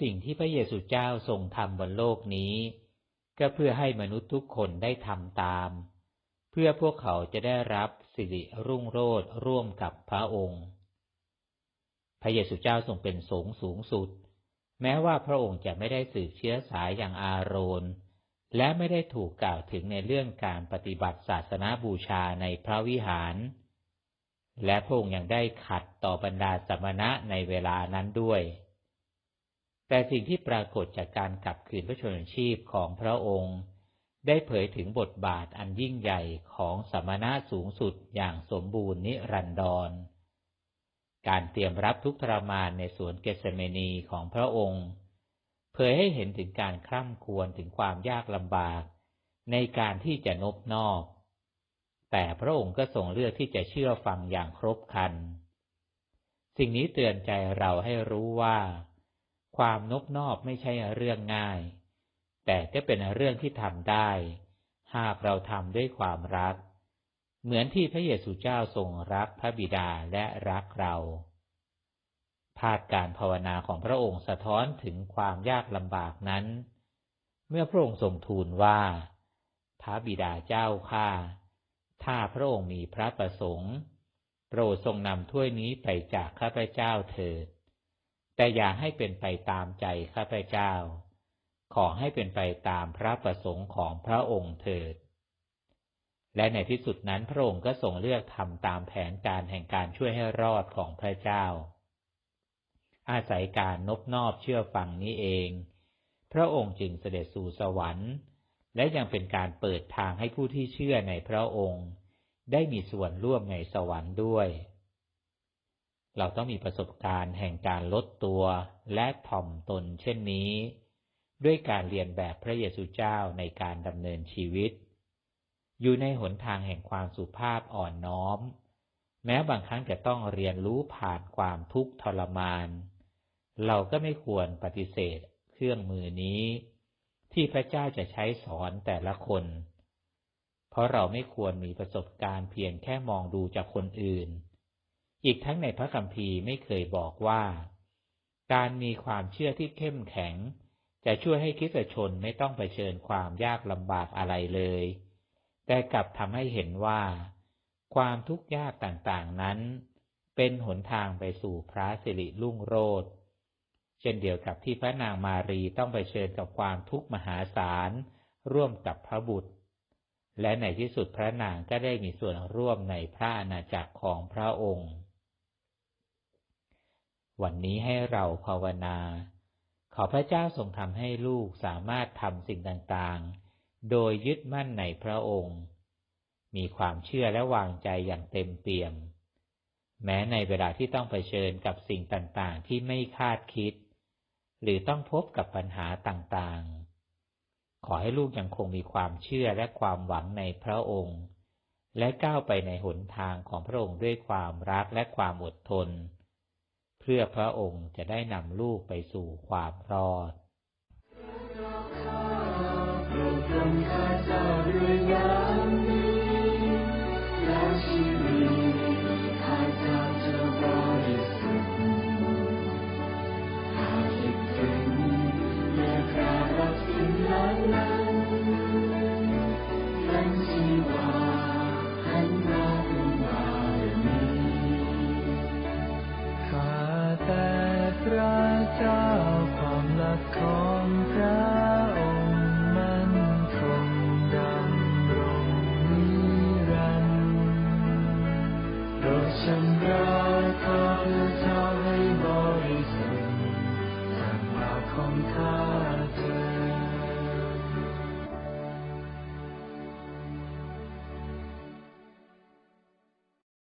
สิ่งที่พระเยซูเจ้าทรงทำบนโลกนี้ ก็เพื่อให้มนุษย์ทุกคนได้ทำตาม เพื่อพวกเขาจะได้รับสิริรุ่งโรจน์ร่วมกับพระองค์ พระเยซูเจ้าทรงเป็นสงสูงสุด แม้ว่าพระองค์จะไม่ได้สืบเชื้อสายอย่างอาโรนและไม่ได้ถูกกล่าวถึงในเรื่องการปฏิบัติศาสนาบูชาในพระวิหาร และพระองค์ยังได้ขัดต่อบรรดาสมณะในเวลานั้นด้วย แต่สิ่งที่ปรากฏจากการกลับคืนพระชนชีพของพระองค์ ได้เผยถึงบทบาทอันยิ่งใหญ่ของสมณะสูงสุดอย่างสมบูรณ์นิรันดร การเตรียมรับทุกทรมานในสวนเกสเมนีของพระองค์ เผยให้เห็นถึงการคร่ำครวญถึงความยากลำบาก ในการที่จะนบนอก แต่พระองค์ก็ทรงเลือกที่จะเชื่อฟังอย่างครบครัน สิ่งนี้เตือนใจเราให้รู้ว่า ความนบนอบไม่ใช่เรื่องง่าย แต่ก็เป็นเรื่องที่ทำได้ หากเราทำด้วยความรัก เหมือนที่พระเยซูเจ้าทรงรักพระบิดาและรักเราภาพการภาวนาของพระองค์สะท้อนถึงความยากลำบากนั้น เมื่อพระองค์ทรงทูลว่า พระบิดาเจ้าข้าถ้าพระองค์มีพระประสงค์ โปรดทรงนำถ้วยนี้ไปจากข้าพเจ้าเถิด แต่อย่าให้เป็นไปตามใจข้าพเจ้า ขอให้เป็นไปตามพระประสงค์ของพระองค์เถิด และในที่สุดนั้นพระองค์ก็ทรงเลือกทำตามแผนการแห่งการช่วยให้รอดของพระเจ้า อาศัยการนบนอบเชื่อฟังนี้เอง พระองค์จึงเสด็จสู่สวรรค์ และยังเป็นการเปิดทางให้ผู้ที่เชื่อในพระองค์ ได้มีส่วนร่วมในสวรรค์ด้วย เราต้องมีประสบการณ์แห่งการลดตัวและถ่อมตนเช่นนี้ ด้วยการเรียนแบบพระเยซูเจ้าในการดำเนินชีวิต อยู่ในหนทางแห่งความสุภาพอ่อนน้อม แม้บางครั้งจะต้องเรียนรู้ผ่านความทุกข์ทรมาน เราก็ไม่ควรปฏิเสธเครื่องมือนี้ ที่พระเจ้าจะใช้สอนแต่ละคน เพราะเราไม่ควรมีประสบการณ์เพียงแค่มองดูจากคนอื่น อีกทั้งในพระคัมภีร์ไม่เคยบอกว่า การมีความเชื่อที่เข้มแข็ง จะช่วยให้คริสตชนไม่ต้องเผชิญความยากลำบากอะไรเลย แต่กลับทำให้เห็นว่า ความทุกข์ยากต่างๆนั้น เป็นหนทางไปสู่พระสิริรุ่งโรจน์เช่นเดียวกับที่พระนางมารีต้องเผชิญกับความทุกข์มหาศาลร่วมกับพระบุตร และในที่สุดพระนางก็ได้มีส่วนร่วมในพระอาณาจักรของพระองค์ วันนี้ให้เราภาวนา ขอพระเจ้าทรงทำให้ลูกสามารถทำสิ่งต่างๆ โดยยึดมั่นในพระองค์ มีความเชื่อและวางใจอย่างเต็มเปี่ยม แม้ในเวลาที่ต้องเผชิญกับสิ่งต่างๆ ที่ไม่คาดคิด หรือต้องพบกับปัญหาต่างๆ ขอให้ลูกยังคงมีความเชื่อและความหวังในพระองค์ และก้าวไปในหนทางของพระองค์ด้วยความรักและความอดทน พื่อพระองค์จะได้นำลูกไปสู่ความรอดโปรดทรงข้าเจ้าด้วยยา ของพระองค์มันคงดำรงนิรันดร์โปรดชำระควาพเจ้าให้บริสุทธิ์จากบาปของข้า